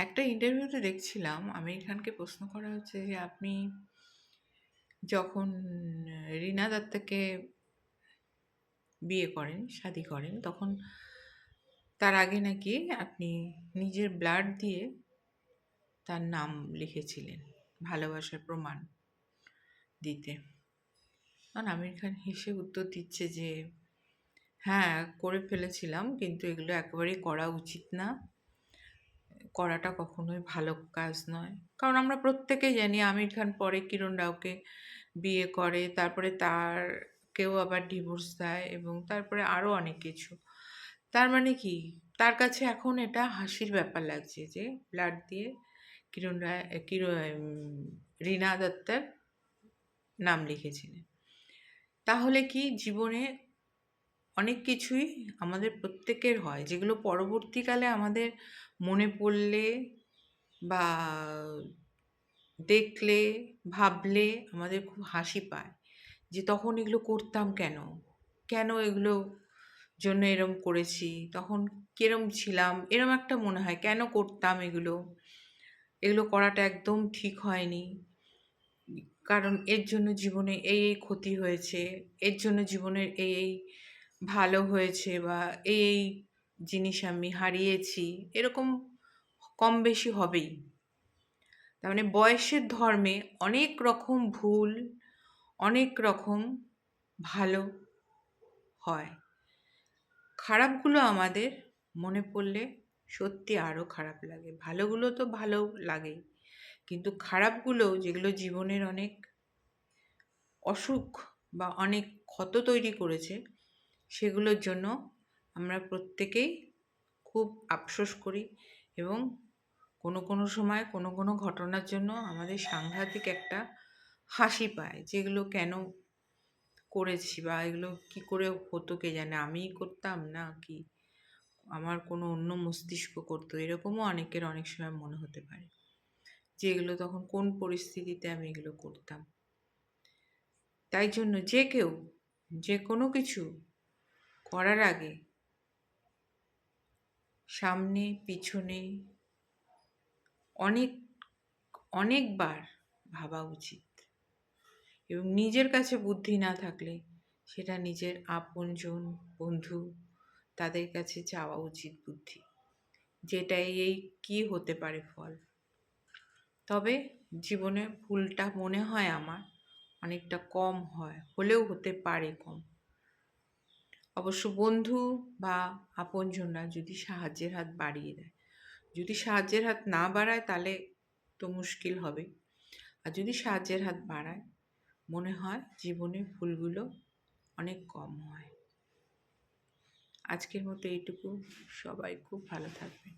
একটা ইন্টারভিউতে দেখছিলাম, আমির খানকে প্রশ্ন করা হচ্ছে যে, আপনি যখন রীনা দত্তকে বিয়ে করেন, শাদি করেন, তখন তার আগে নাকি আপনি নিজের ব্লাড দিয়ে তার নাম লিখেছিলেন, ভালোবাসার প্রমাণ দিতে? তখন আমির খান হেসে উত্তর দিচ্ছে যে হ্যাঁ করে ফেলেছিলাম, কিন্তু এগুলো একেবারেই করা উচিত না। করাটা কখনোই ভালো কাজ নয়। কারণ আমরা প্রত্যেকেই জানি আমির খান পরে কিরণ রাওকে বিয়ে করে, তারপরে তার কেউ আবার ডিভোর্স দেয় এবং তারপরে আরও অনেক কিছু। তার মানে কি? তার কাছে এখন এটা হাসির ব্যাপার লাগছে যে, ব্লাড দিয়ে কিরণ রায় কিরণ রীনা দত্তের নাম লিখেছিলেন। তাহলে কি জীবনে অনেক কিছুই আমাদের প্রত্যেকের হয়। যেগুলো পরবর্তীকালে আমাদের মনে পড়লে বা দেখলে, ভাবলে আমাদের খুব হাসি পায় যে, তখন এগুলো করতাম কেন? কেন এগুলো জন্য এরম করেছি? তখন কিরম ছিলাম? এরম একটা মনে হয়, কেন করতাম এগুলো? এগুলো করাটা একদম ঠিক হয়নি। কারণ এর জন্য জীবনে এই এই ক্ষতি হয়েছে। এর জন্য জীবনের এই এই ভালো হয়েছে বা এই এই জিনিস আমি হারিয়েছি, এরকম কম বেশি হবেই। তার মানে বয়সের ধর্মে অনেক রকম ভুল, অনেক রকম ভালো হয়। খারাপগুলো আমাদের মনে পড়লে সত্যি আরও খারাপ লাগে। ভালোগুলো তো ভালো লাগেই। কিন্তু খারাপগুলো, যেগুলো জীবনের অনেক অসুখ বা অনেক ক্ষত তৈরি করেছে সেগুলোর জন্য আমরা প্রত্যেকেই খুব আফসোস করি এবং কোনো কোনো সময় কোনো কোনো ঘটনার জন্য আমাদের সাংঘাতিক একটা হাসি পায় যেগুলো কেন করেছি বা এগুলো কি করে হতো কে জানে, আমিই করতাম না কি? আমার কোনো অন্য মস্তিষ্ক করতো, এরকমও অনেকের অনেক সময় মনে হতে পারে যে এগুলো তখন কোন পরিস্থিতিতে আমি এগুলো করতাম। তাই জন্য যে কেউ, যে কোনো কিছু করার আগে সামনে, পিছনে অনেক, অনেকবার ভাবা উচিত এবং নিজের কাছে বুদ্ধি না থাকলে সেটা নিজের আপনজন বন্ধু তাদের কাছে চাওয়া উচিত বুদ্ধি, যেটা এই কি হতে পারে ফল। তবে জীবনে ভুলটা মনে হয় আমার, অনেকটা কম হয়, হলেও হতে পারে কম। অবশ্য বন্ধু বা আপনজনরা যদি সাহায্যের হাত বাড়িয়ে দেয়। যদি সাহায্যের হাত না বাড়ায় তাহলে তো মুশকিল হবে। আর যদি সাহায্যের হাত বাড়ায়, মনে হয় জীবনে ভুলগুলো অনেক কম হয়। আজকের মতো এইটুকু। সবাই খুব ভালো থাকবেন।